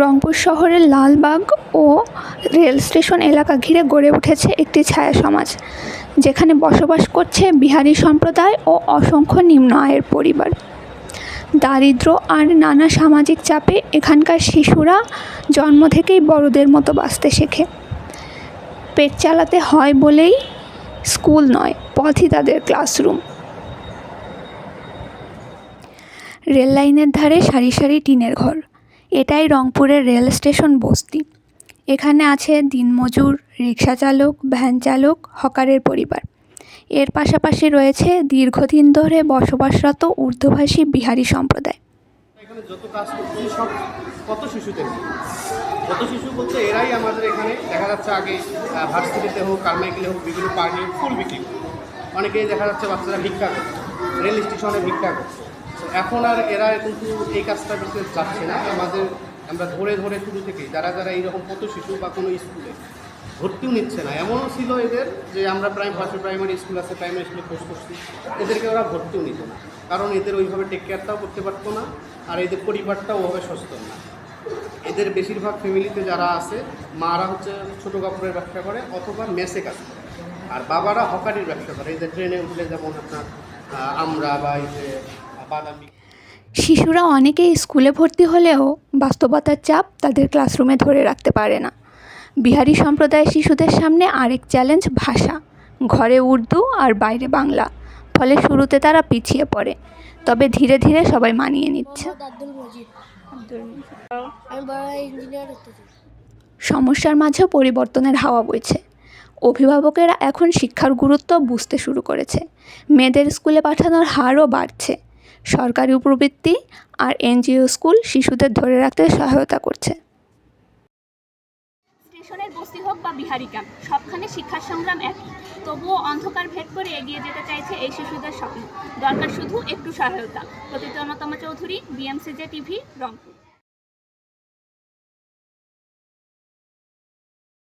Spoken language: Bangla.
রংপুর শহরের লালবাগ ও রেল স্টেশন এলাকা ঘিরে গড়ে উঠেছে একটি ছায়া সমাজ, যেখানে বসবাস করছে বিহারি সম্প্রদায় ও অসংখ্য নিম্ন আয়ের পরিবার। দারিদ্র্য আর নানা সামাজিক চাপে এখানকার শিশুরা জন্ম থেকেই বড়দের মতো বাঁচতে শেখে। পেট চালাতে হয় বলেই স্কুল নয়, পথই তাদের ক্লাসরুম। রেল লাইনের ধারে সারি সারি টিনের ঘর। এটাই রংপুরের রেল স্টেশন বস্তি। এখানে আছে দিনমজুর রিক্সা চালক ভ্যান চালক হকারের পরিবার। এর পাশাপাশি রয়েছে দীর্ঘদিন ধরে বসবাসরত উর্দুভাষী বিহারি সম্প্রদায়। কত শিশু বলতে এরাই আমাদের এখানে দেখা যাচ্ছে আগে ভার্সিটিতে হোক কারমাইকেলে হোক, বিভিন্ন পার্কে ফুল বিক্রি অনেকেই দেখা যাচ্ছে বাচ্চারা ভিক্ষা রেল স্টেশনে ভিক্ষা করছে এখন আর এরা কিন্তু এই কাজটা করতে চাচ্ছে না। আমাদের, আমরা ধরে ধরে শুরু থেকেই, যারা যারা এইরকম কত শিশু বা কোনো স্কুলে ভর্তিও নিচ্ছে না, এমনও ছিল এদের যে আমরা প্রাইম ফার্স্ট প্রাইমারি স্কুল আছে, প্রাইমারি স্কুলে কোর্স করছি, এদেরকে ওরা ভর্তিও নিত না। কারণ এদের ওইভাবে টেক কেয়ারটাও করতে পারতো না, আর এদের পরিবারটাও ওভাবে সচেতন না। এদের বেশিরভাগ ফ্যামিলিতে যারা আছে, মারা হচ্ছে ছোটো কাপড়ের ব্যবসা করে অথবা মেসে কাজ করে। আর বাবারা হকারির ব্যবসা করে এদের ট্রেনে উঠলে যেমন আপনার আমরা বা এই যে শিশুরা অনেকেই স্কুলে ভর্তি হলেও বাস্তবতার চাপ তাদের ক্লাসরুমে ধরে রাখতে পারে না। বিহারি সম্প্রদায়ের শিশুদের সামনে আরেক চ্যালেঞ্জ ভাষা। ঘরে উর্দু আর বাইরে বাংলা ফলে শুরুতে তারা পিছিয়ে পড়ে তবে ধীরে ধীরে সবাই মানিয়ে নিচ্ছে। সমস্যার মাঝেও পরিবর্তনের হাওয়া বইছে। অভিভাবকেরা এখন শিক্ষার গুরুত্ব বুঝতে শুরু করেছে। মেয়েদের স্কুলে পাঠানোর হারও বাড়ছে। সরকারি উপবৃত্তি আর এনজিও স্কুল শিশুদের ধরে রাখতে সহায়তা করছে। স্টেশনের বস্তি হোক বা বিহারি ক্যাম্প, সবখানে শিক্ষার সংগ্রাম একই। তবুও অন্ধকার ভেদ করে এগিয়ে যেতে চাইছে এই শিশুদের স্বপ্ন। দরকার শুধু একটু সহায়তা। প্রতীতনতম চৌধুরী, বিএমসিজে টিভি, রংপুর।